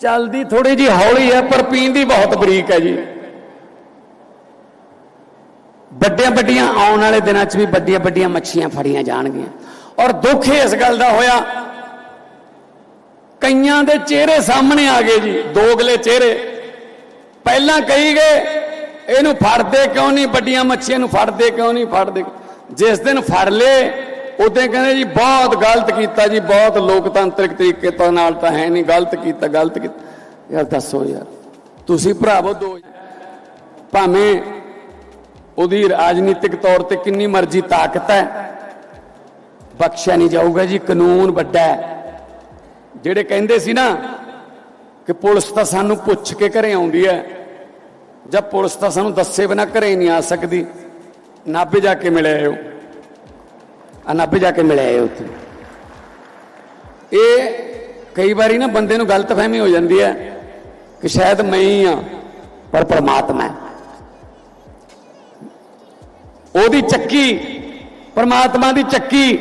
ਚੱਲਦੀ ਥੋੜੀ ਜੀ ਹੌਲੀ ਹੈ, ਪਰ ਪੀਂਦੀ ਬਹੁਤ ਬਰੀਕ ਹੈ ਜੀ। ਵੱਡੀਆਂ ਵੱਡੀਆਂ ਆਉਣ ਵਾਲੇ ਦਿਨਾਂ 'ਚ ਵੀ ਵੱਡੀਆਂ ਵੱਡੀਆਂ ਮੱਛੀਆਂ ਫੜੀਆਂ ਜਾਣਗੀਆਂ। ਔਰ ਦੁੱਖ ਇਸ ਗੱਲ ਦਾ ਹੋਇਆ, ਕਈਆਂ ਦੇ ਚਿਹਰੇ ਸਾਹਮਣੇ ਆ ਗਏ ਜੀ ਦੋਗਲੇ ਚਿਹਰੇ। ਪਹਿਲਾਂ ਕਹੀ ਗਏ, ਇਹਨੂੰ ਫੜਦੇ ਕਿਉਂ ਨਹੀਂ? ਵੱਡੀਆਂ ਮੱਛੀਆਂ ਨੂੰ ਫੜਦੇ ਕਿਉਂ ਨਹੀਂ? ਫੜਦੇ ਜਿਸ ਦਿਨ ਫੜ ਲਏ ਉਦੋਂ ਕਹਿੰਦੇ ਜੀ ਬਹੁਤ ਗਲਤ ਕੀਤਾ ਜੀ, ਬਹੁਤ ਲੋਕਤੰਤਰਿਕ ਤਰੀਕੇ ਤੋਂ ਨਾਲ ਤਾਂ ਹੈ ਨਹੀਂ, ਗਲਤ ਕੀਤਾ ਗਲਤ ਕੀਤਾ। ਯਾਰ ਦੱਸੋ ਯਾਰ, ਤੁਸੀਂ ਭਰਾਵੋ ਦੋ ਭਾਵੇਂ ਉਹਦੀ ਰਾਜਨੀਤਿਕ ਤੌਰ ਤੇ ਕਿੰਨੀ ਮਰਜ਼ੀ ਤਾਕਤ ਹੈ, ਬਖਸ਼ਿਆ ਨਹੀਂ ਜਾਊਗਾ ਜੀ, ਕਾਨੂੰਨ ਵੱਡਾ ਹੈ। ਜਿਹੜੇ ਕਹਿੰਦੇ ਸੀ ਨਾ ਕਿ ਪੁਲਿਸ ਤਾਂ ਸਾਨੂੰ ਪੁੱਛ ਕੇ ਘਰੇ ਆਉਂਦੀ ਹੈ, ਜਾਂ ਪੁਲਿਸ ਤਾਂ ਸਾਨੂੰ ਦੱਸੇ ਬਿਨਾ ਘਰੇ ਨਹੀਂ ਆ ਸਕਦੀ, ਨਾਭੇ ਜਾ ਕੇ ਮਿਲੇ ਆਇਓ। ਆ ਜਾ ਕੇ ਮਿਲੇ ਆਇਓ ਉੱਥੇ। ਇਹ ਕਈ ਵਾਰੀ ਨਾ ਬੰਦੇ ਨੂੰ ਗਲਤਫਹਿਮੀ ਹੋ ਜਾਂਦੀ ਹੈ ਕਿ ਸ਼ਾਇਦ ਮੈਂ ਹੀ ਆ ਪਰ ਪਰਮਾਤਮਾ ਹੈ। ਉਹਦੀ ਚੱਕੀ, ਪਰਮਾਤਮਾ ਦੀ ਚੱਕੀ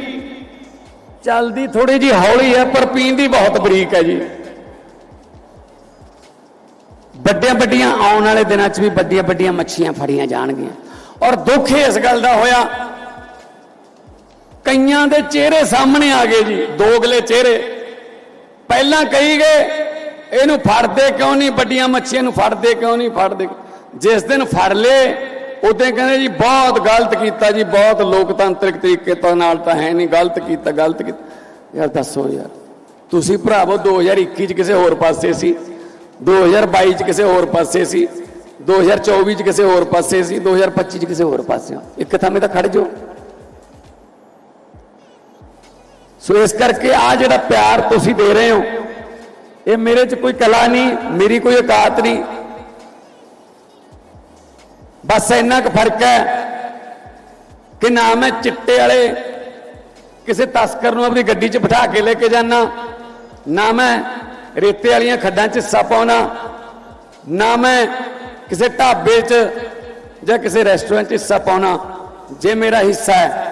ਚੱਲਦੀ ਥੋੜੀ ਜੀ ਹੌਲੀ ਹੈ, ਪਰ ਪੀਂਦੀ ਬਹੁਤ ਬਰੀਕ ਹੈ ਜੀ। ਵੱਡੀਆਂ ਵੱਡੀਆਂ ਆਉਣ ਵਾਲੇ ਦਿਨਾਂ 'ਚ ਵੀ ਵੱਡੀਆਂ ਵੱਡੀਆਂ ਮੱਛੀਆਂ ਫੜੀਆਂ ਜਾਣਗੀਆਂ। ਔਰ ਦੁੱਖ ਇਸ ਗੱਲ ਦਾ ਹੋਇਆ ਕਈਆਂ ਦੇ ਚਿਹਰੇ ਸਾਹਮਣੇ ਆ ਗਏ ਜੀ ਦੋਗਲੇ ਚਿਹਰੇ। ਪਹਿਲਾਂ ਕਹੀ ਗਏ, ਇਹਨੂੰ ਫੜਦੇ ਕਿਉਂ ਨਹੀਂ? ਵੱਡੀਆਂ ਮੱਛੀਆਂ ਨੂੰ ਫੜਦੇ ਕਿਉਂ ਨਹੀਂ? ਫੜਦੇ ਜਿਸ ਦਿਨ ਫੜ ਲਏ ਉਦੋਂ ਕਹਿੰਦੇ ਜੀ, ਬਹੁਤ ਗਲਤ ਕੀਤਾ ਜੀ, ਬਹੁਤ ਲੋਕਤੰਤਰਿਕ ਤਰੀਕੇ ਤੋਂ ਨਾਲ ਤਾਂ ਹੈ ਨਹੀਂ, ਗਲਤ ਕੀਤਾ ਗਲਤ ਕੀਤਾ। ਯਾਰ ਦੱਸੋ ਯਾਰ, ਤੁਸੀਂ ਭਰਾਵੋ 2021 ਚ ਕਿਸੇ ਹੋਰ ਪਾਸੇ ਸੀ 2022 ਚ ਕਿਸੇ ਹੋਰ ਪਾਸੇ ਸੀ 2024 ਚ ਕਿਸੇ ਹੋਰ ਪਾਸੇ ਸੀ 2025 ਚ ਕਿਸੇ ਹੋਰ ਪਾਸੇ ਇੱਕ ਥਾਂ ਤਾਂ ਖੜ ਜਾਓ। ਸੋ ਇਸ ਕਰਕੇ ਆ ਜਿਹੜਾ ਪਿਆਰ ਤੁਸੀਂ ਦੇ ਰਹੇ ਹੋ, ਇਹ ਮੇਰੇ 'ਚ ਕੋਈ ਕਲਾ ਨਹੀਂ, ਮੇਰੀ ਕੋਈ ਔਕਾਤ ਨਹੀਂ। ਬਸ ਇੰਨਾ ਕੁ ਫ਼ਰਕ ਹੈ ਕਿ ਨਾ ਮੈਂ ਚਿੱਟੇ ਵਾਲੇ ਕਿਸੇ ਤਸਕਰ ਨੂੰ ਆਪਣੀ ਗੱਡੀ 'ਚ ਬਿਠਾ ਕੇ ਲੈ ਕੇ ਜਾਣਾ ਨਾ ਮੈਂ ਰੇਤੇ ਵਾਲੀਆਂ ਖੱਡਾਂ 'ਚ ਹਿੱਸਾ ਪਾਉਣਾ ਨਾ ਮੈਂ ਕਿਸੇ ਢਾਬੇ 'ਚ ਜਾਂ ਕਿਸੇ ਰੈਸਟੋਰੈਂਟ 'ਚ ਹਿੱਸਾ ਪਾਉਣਾ ਜੇ ਮੇਰਾ ਹਿੱਸਾ ਹੈ।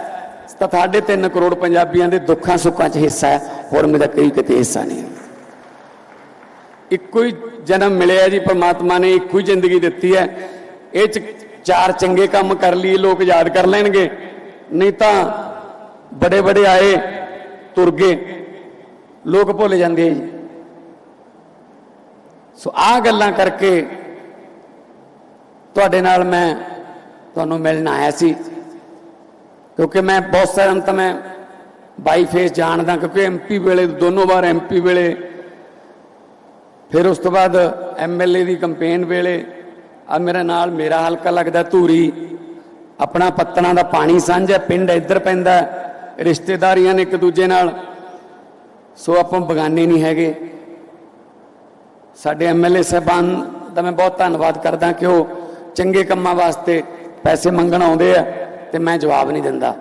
ਤਾਂ ਤੁਹਾਡੇ 3 ਕਰੋੜ ਪੰਜਾਬੀਆਂ ਦੇ ਦੁੱਖਾਂ ਸੁੱਖਾਂ 'ਚ ਹਿੱਸਾ ਹੈ, ਹੋਰ ਮੇਰਾ ਕੋਈ ਕਿਤੇ ਹਿੱਸਾ ਨਹੀਂ ਇੱਕੋ ਹੀ ਜਨਮ ਮਿਲਿਆ ਜੀ, ਪਰਮਾਤਮਾ ਨੇ ਇੱਕੋ ਹੀ ਜ਼ਿੰਦਗੀ ਦਿੱਤੀ ਹੈ। ਇਹ ਚ ਚਾਰ ਚੰਗੇ ਕੰਮ ਕਰ ਲਈ ਲੋਕ ਯਾਦ ਕਰ ਲੈਣਗੇ। ਨਹੀਂ ਤਾਂ ਬੜੇ ਬੜੇ ਆਏ, ਤੁਰ ਗਏ। ਲੋਕ ਭੁੱਲ ਜਾਂਦੇ ਜੀ। ਸੋ ਆ ਗੱਲਾਂ ਕਰਕੇ ਤੁਹਾਡੇ ਨਾਲ ਮੈਂ ਤੁਹਾਨੂੰ ਮਿਲਣ ਆਇਆ ਸੀ। ਕਿਉਂਕਿ ਮੈਂ ਬਹੁਤ ਸਾਰਿਆਂ ਨੂੰ ਤਾਂ ਮੈਂ ਬਾਈ ਫੇਸ ਜਾਣਦਾ ਕਿਉਂਕਿ ਐਮਪੀ ਵੇਲੇ ਦੋਨੋਂ ਵਾਰ ਐਮਪੀ ਵੇਲੇ। ਫਿਰ ਉਸ ਤੋਂ ਬਾਅਦ ਐਮਐਲਏ ਦੀ ਕੈਂਪੇਨ ਵੇਲੇ ਆ ਮੇਰੇ ਨਾਲ ਮੇਰਾ ਹਲਕਾ ਲੱਗਦਾ ਧੂਰੀ। ਆਪਣਾ ਪੱਤਣਾ ਦਾ ਪਾਣੀ ਸਾਂਝਾ ਪਿੰਡ ਇੱਧਰ ਪੈਂਦਾ ਰਿਸ਼ਤੇਦਾਰੀਆਂ ਨੇ ਇੱਕ ਦੂਜੇ ਨਾਲ। ਸੋ ਆਪਾਂ ਬਗਾਨੇ ਨਹੀਂ ਹੈਗੇ। ਸਾਡੇ ਐਮਐਲਏ ਸਾਹਿਬਾਨ ਦਾ ਮੈਂ ਬਹੁਤ ਧੰਨਵਾਦ ਕਰਦਾ ਕਿ ਉਹ ਚੰਗੇ ਕੰਮਾਂ ਵਾਸਤੇ ਪੈਸੇ ਮੰਗਣ ਆਉਂਦੇ ਆ। ਤੇ ਮੈਂ ਜਵਾਬ ਨਹੀਂ ਦਿੰਦਾ।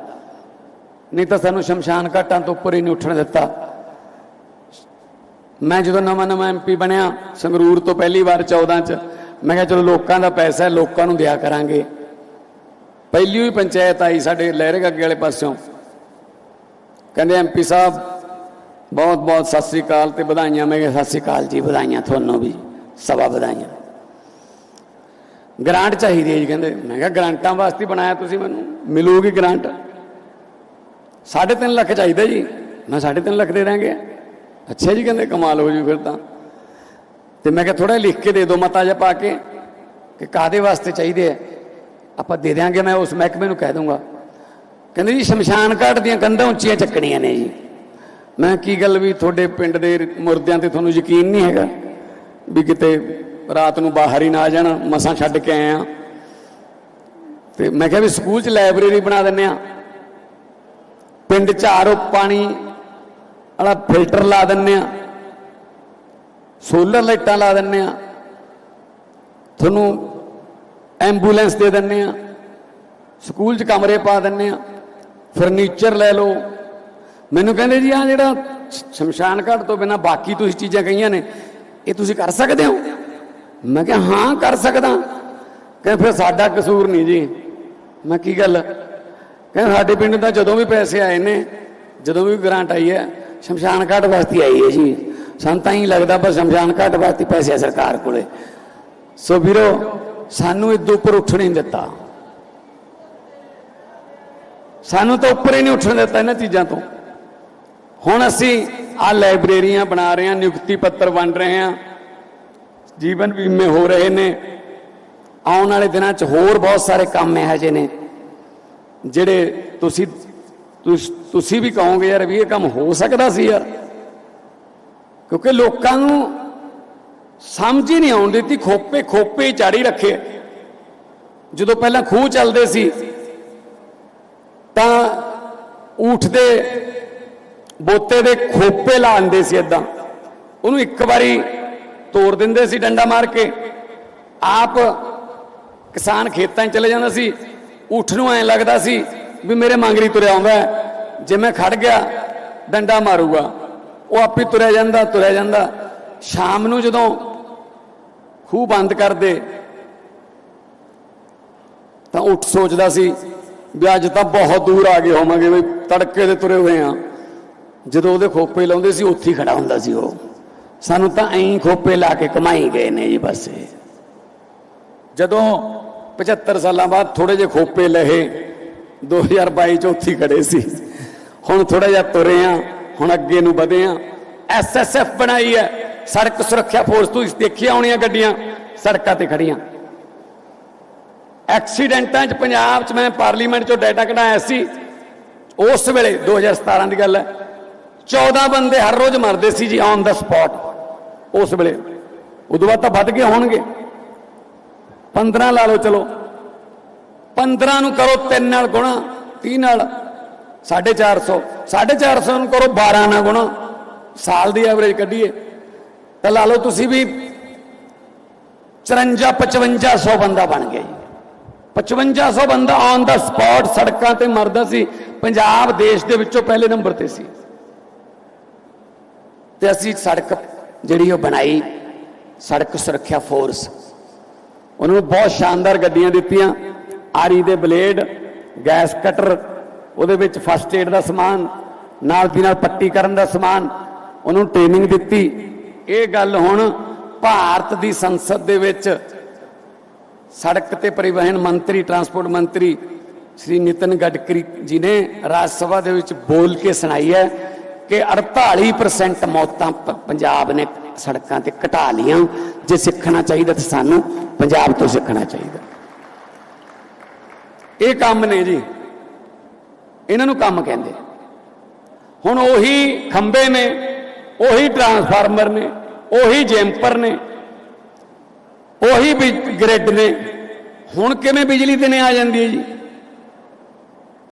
ਨਹੀਂ ਤਾਂ ਸਾਨੂੰ ਸ਼ਮਸ਼ਾਨ ਘਾਟਾਂ ਤੋਂ ਉੱਪਰ ਹੀ ਨਹੀਂ ਉੱਠਣ ਦਿੱਤਾ। ਮੈਂ ਜਦੋਂ ਨਵਾਂ ਨਵਾਂ ਐਮਪੀ ਬਣਿਆ, ਸੰਗਰੂਰ ਤੋਂ ਪਹਿਲੀ ਵਾਰ 14 ਚ, ਮੈਂ ਕਿਹਾ ਚਲੋ ਲੋਕਾਂ ਦਾ ਪੈਸਾ ਹੈ, ਲੋਕਾਂ ਨੂੰ ਦਿਆ ਕਰਾਂਗੇ। ਪਹਿਲੀ ਹੀ ਪੰਚਾਇਤ ਆਈ ਸਾਡੇ ਲਹਿਰੇ ਅੱਗੇ ਵਾਲੇ ਪਾਸਿਓਂ। ਕਹਿੰਦੇ ਐਮਪੀ ਸਾਹਿਬ ਬਹੁਤ ਬਹੁਤ ਸਤਿ ਸ੍ਰੀ ਅਕਾਲ ਤੇ ਵਧਾਈਆਂ। ਮੈਂ ਕਿਹਾ, ਸਤਿ ਸ੍ਰੀ ਅਕਾਲ ਜੀ, ਵਧਾਈਆਂ ਤੁਹਾਨੂੰ ਵੀ ਸਵਾ ਵਧਾਈਆਂ। ਗ੍ਰਾਂਟ ਚਾਹੀਦੀ ਹੈ ਜੀ ਕਹਿੰਦੇ। ਮੈਂ ਕਿਹਾ ਗ੍ਰਾਂਟਾਂ ਵਾਸਤੇ ਬਣਾਇਆ ਤੁਸੀਂ ਮੈਨੂੰ। ਮਿਲੂਗੀ ਗ੍ਰਾਂਟ। 3.5 ਲੱਖ ਚਾਹੀਦਾ ਜੀ। ਮੈਂ 3.5 ਲੱਖ ਦੇ ਦਾਂਗੇ ਅੱਛਾ ਜੀ ਕਹਿੰਦੇ, ਕਮਾਲ ਹੋ ਜੂ ਫਿਰ ਤਾਂ। ਤੇ ਮੈਂ ਕਿਹਾ ਥੋੜਾ ਲਿਖ ਕੇ ਦੇ ਦਿਓ ਮਤਾ ਜਿਹਾ ਪਾ ਕੇ ਕਿ ਕਾਦੇ ਵਾਸਤੇ ਚਾਹੀਦੇ ਆ। ਆਪਾਂ ਦੇ ਦਿਆਂਗੇ, ਮੈਂ ਉਸ ਮਹਿਕਮੇ ਨੂੰ ਕਹਿ ਦੂੰਗਾ ਕਹਿੰਦੇ ਜੀ, ਸ਼ਮਸ਼ਾਨ ਘਾਟ ਦੀਆਂ ਕੰਧਾਂ ਉੱਚੀਆਂ ਚੱਕਣੀਆਂ ਨੇ ਜੀ। ਮੈਂ ਕੀ ਗੱਲ ਵੀ ਤੁਹਾਡੇ ਪਿੰਡ ਦੇ ਮੁਰਦਿਆਂ ਤੇ ਤੁਹਾਨੂੰ ਯਕੀਨ ਨਹੀਂ ਹੈਗਾ ਵੀ ਕਿਤੇ ਰਾਤ ਨੂੰ ਬਾਹਰ ਹੀ ਨਾ ਆ ਜਾਣ, ਮਸਾਂ ਛੱਡ ਕੇ ਆਏ ਆ। ਤੇ ਮੈਂ ਕਿਹਾ ਵੀ ਸਕੂਲ 'ਚ ਲਾਇਬ੍ਰੇਰੀ ਬਣਾ ਦਿੰਨੇ ਆ। ਪਿੰਡ 'ਚ ਆਰੋ ਪਾਣੀ ਵਾਲਾ ਫਿਲਟਰ ਲਾ ਦਿੰਨੇ ਆ। ਸੋਲਰ ਲਾਈਟਾਂ ਲਾ ਦਿੰਨੇ ਆ। ਤੁਹਾਨੂੰ ਐਂਬੂਲੈਂਸ ਦੇ ਦਿੰਨੇ ਆ। ਸਕੂਲ 'ਚ ਕਮਰੇ ਪਾ ਦਿੰਨੇ ਆ। ਫਰਨੀਚਰ ਲੈ ਲਓ। ਮੈਨੂੰ ਕਹਿੰਦੇ ਜੀ ਆ ਜਿਹੜਾ ਸ਼ਮਸ਼ਾਨ ਘਾਟ ਤੋਂ ਬਿਨਾ ਬਾਕੀ ਤੁਸੀਂ ਚੀਜ਼ਾਂ ਕਹੀਆਂ ਨੇ, ਇਹ ਤੁਸੀਂ ਕਰ ਸਕਦੇ ਹੋ? ਮੈਂ ਕਿਹਾ, ਹਾਂ, ਕਰ ਸਕਦਾ। ਕਹਿੰਦੇ, ਫਿਰ ਸਾਡਾ ਕਸੂਰ ਨਹੀਂ ਜੀ। ਮੈਂ ਕੀ ਗੱਲ? ਕਹਿੰਦੇ, ਸਾਡੇ ਪਿੰਡ ਦਾ ਜਦੋਂ ਵੀ ਪੈਸੇ ਆਏ ਨੇ, ਜਦੋਂ ਵੀ ਗ੍ਰਾਂਟ ਆਈ ਹੈ, ਸ਼ਮਸ਼ਾਨ ਘਾਟ ਵਾਸਤੇ ਆਈ ਹੈ ਜੀ। ਸਾਨੂੰ ਤਾਂ ਹੀ ਲੱਗਦਾ ਪਰ ਸ਼ਮਸ਼ਾਨ ਘਾਟ ਵਾਸਤੇ ਪੈਸੇ ਆ ਸਰਕਾਰ ਕੋਲੇ। ਸੋ ਵੀਰੋ, ਸਾਨੂੰ ਇਦੋਂ ਉੱਪਰ ਉੱਠਣ ਨਹੀਂ ਦਿੱਤਾ। ਸਾਨੂੰ ਤਾਂ ਉੱਪਰ ਹੀ ਨਹੀਂ ਉੱਠਣ ਦਿੱਤਾ ਇਹਨਾਂ ਚੀਜ਼ਾਂ ਤੋਂ। ਹੁਣ ਅਸੀਂ ਆ ਲਾਇਬ੍ਰੇਰੀਆਂ ਬਣਾ ਰਹੇ ਹਾਂ, ਨਿਯੁਕਤੀ ਪੱਤਰ ਵੰਡ ਰਹੇ ਹਾਂ। ਜੀਵਨ ਬੀਮੇ ਹੋ ਰਹੇ ਨੇ। ਆਉਣ ਵਾਲੇ ਦਿਨਾਂ 'ਚ ਹੋਰ ਬਹੁਤ ਸਾਰੇ ਕੰਮ ਇਹੋ ਜਿਹੇ ਨੇ, ਜਿਹੜੇ ਤੁਸੀਂ ਤੁਸ- ਤੁਸੀਂ ਵੀ ਕਹੋਗੇ, ਯਾਰ ਵੀ ਇਹ ਕੰਮ ਹੋ ਸਕਦਾ ਸੀ ਯਾਰ। ਕਿਉਂਕਿ ਲੋਕਾਂ ਨੂੰ ਸਮਝ ਹੀ ਨਹੀਂ ਆਉਣ ਦਿੱਤੀ, ਖੋਪੇ ਖੋਪੇ ਚਾੜੀ ਰੱਖੇ। ਜਦੋਂ ਪਹਿਲਾਂ ਖੂਹ ਚੱਲਦੇ ਸੀ, ਤਾਂ ਊਠ ਦੇ ਬੋਤੇ ਦੇ ਖੋਪੇ ਲਾਉਂਦੇ ਸੀ ਇਦਾਂ ਉਹਨੂੰ ਇੱਕ ਵਾਰੀ ਤੋੜ ਦਿੰਦੇ ਸੀ ਡੰਡਾ ਮਾਰ ਕੇ। ਆਪ ਕਿਸਾਨ ਖੇਤਾਂ 'ਚ ਚਲੇ ਜਾਂਦਾ ਸੀ। ਊਠ ਨੂੰ ਐਂ ਲੱਗਦਾ ਸੀ ਵੀ ਮੇਰੇ ਮੰਗਰੀ ਤੁਰਿਆ ਆਉਂਦਾ ਜੇ ਮੈਂ ਖੜ ਗਿਆ, ਡੰਡਾ ਮਾਰੂਗਾ। ਉਹ ਆਪੇ ਤੁਰਿਆ ਜਾਂਦਾ ਤੁਰਿਆ ਜਾਂਦਾ। ਸ਼ਾਮ ਨੂੰ ਜਦੋਂ ਖੂਹ ਬੰਦ ਕਰਦੇ, ਤਾਂ ਉੱਠ ਸੋਚਦਾ ਸੀ ਵੀ ਅੱਜ ਤਾਂ ਬਹੁਤ ਦੂਰ ਆ ਗਏ ਹੋਵਾਂਗੇ, ਵੀ ਤੜਕੇ ਦੇ ਤੁਰੇ ਹੋਏ ਆ ਜਦੋਂ ਉਹਦੇ ਖੋਪੇ ਲਾਉਂਦੇ ਸੀ, ਉੱਥੇ ਹੀ ਖੜਾ ਹੁੰਦਾ ਸੀ ਉਹ। ਸਾਨੂੰ ਤਾਂ ਐਂ ਖੋਪੇ ਲਾ ਕੇ ਕਮਾਈ ਗਏ ਨੇ ਜੀ ਬਸ ਜਦੋਂ 75 ਸਾਲਾਂ ਬਾਅਦ ਥੋੜੇ ਜਿਹੇ ਖੋਪੇ ਲਹੇ 2022 ਚ ਉੱਥੇ ਹੀ ਖੜੇ ਸੀ। ਹੁਣ ਥੋੜਾ ਜਿਹਾ ਤੁਰੇ ਆ, ਹੁਣ ਅੱਗੇ ਨੂੰ ਵਧੇ ਆ। ਐਸਐਸਐਫ ਬਣਾਈ ਹੈ ਸੜਕ ਸੁਰੱਖਿਆ ਫੋਰਸ, ਤੋਂ ਦੇਖੀਆਂ ਆਉਣੀਆਂ ਗੱਡੀਆਂ? ਸੜਕਾਂ ਤੇ ਖੜੀਆਂ ਐਕਸੀਡੈਂਟਾਂ 'ਚ ਪੰਜਾਬ 'ਚ ਮੈਂ ਪਾਰਲੀਮੈਂਟ 'ਚੋਂ ਡਾਟਾ ਕਢਾਇਆ ਸੀ। ਉਸ ਵੇਲੇ 2017 ਦੀ ਗੱਲ ਹੈ 14 ਬੰਦੇ ਹਰ ਰੋਜ਼ ਮਰਦੇ ਸੀ ਜੀ ਔਨ ਦਾ ਸਪੌਟ ਉਸ ਵੇਲੇ। ਉਦੋਂ ਬਾਅਦ ਤਾਂ ਵੱਧ ਗਏ ਹੋਣਗੇ। 15 ਲਾ ਲਓ, ਚਲੋ। 15 ਨੂੰ ਕਰੋ 3 ਨਾਲ ਗੁਣਾ 30 ਨਾਲ 450 450 ਨੂੰ ਕਰੋ 12 ਨਾਲ ਗੁਣਾ। ਸਾਲ ਦੀ ਐਵਰੇਜ ਕੱਢੀਏ। ਤਾਂ ਲਾ ਲਓ ਤੁਸੀਂ ਵੀ 54 5500 ਬੰਦਾ ਬਣ ਗਿਆ ਜੀ। 5500 ਬੰਦਾ ਔਨ ਦਾ ਸਪੌਟ ਸੜਕਾਂ ਤੇ ਮਰਦਾ ਸੀ। ਪੰਜਾਬ ਦੇਸ਼ ਦੇ ਵਿੱਚੋਂ ਪਹਿਲੇ ਨੰਬਰ ਤੇ ਸੀ। ਤੇ ਅਸੀਂ ਸੜਕ ਜਿਹੜੀ ਉਹ ਬਣਾਈ ਸੜਕ ਸੁਰੱਖਿਆ ਫੋਰਸ। ਉਹਨਾਂ ਨੂੰ ਬਹੁਤ ਸ਼ਾਨਦਾਰ ਗੱਡੀਆਂ ਦਿੱਤੀਆਂ। ਆਰੀ ਦੇ ਬਲੇਡ, ਗੈਸ ਕਟਰ, ਉਹਦੇ ਵਿੱਚ ਫਸਟ ਏਡ ਦਾ ਸਮਾਨ, ਨਾਲ ਦੀ ਨਾਲ ਪੱਟੀ ਕਰਨ ਦਾ ਸਮਾਨ, ਉਹਨੂੰ ਟ੍ਰੇਨਿੰਗ ਦਿੱਤੀ। ਇਹ ਗੱਲ ਹੁਣ ਭਾਰਤ ਦੀ ਸੰਸਦ ਦੇ ਵਿੱਚ ਸੜਕ ਤੇ ਪਰਿਵਹਨ ਮੰਤਰੀ ਟਰਾਂਸਪੋਰਟ ਮੰਤਰੀ ਸ੍ਰੀ ਨਿਤਨ ਗਡਕਰੀ ਜੀ ਨੇ ਰਾਜ ਸਭਾ ਦੇ ਵਿੱਚ ਬੋਲ ਕੇ ਸੁਣਾਈ ਹੈ। ਕਿ 48% ਮੌਤਾਂ ਪੰਜਾਬ ਨੇ ਸੜਕਾਂ ਤੇ ਘਟਾ ਲੀਆਂ ਜੇ ਸਿੱਖਣਾ ਚਾਹੀਦਾ ਤਾਂ ਸਾਨੂੰ ਪੰਜਾਬ ਤੋਂ ਸਿੱਖਣਾ ਚਾਹੀਦਾ। ਇਹ ਕੰਮ ਨੇ ਜੀ। ਇਹਨਾਂ ਨੂੰ ਕੰਮ ਕਹਿੰਦੇ ਹੁਣ ਉਹੀ ਖੰਬੇ ਨੇ, ਉਹੀ ਟਰਾਂਸਫਾਰਮਰ ਨੇ, ਉਹੀ ਜੈਂਪਰ ਨੇ, ਉਹੀ ਗ੍ਰਿਡ ਨੇ। ਹੁਣ ਕਿਵੇਂ ਬਿਜਲੀ ਦਿਨੇ ਆ ਜਾਂਦੀ ਹੈ ਜੀ?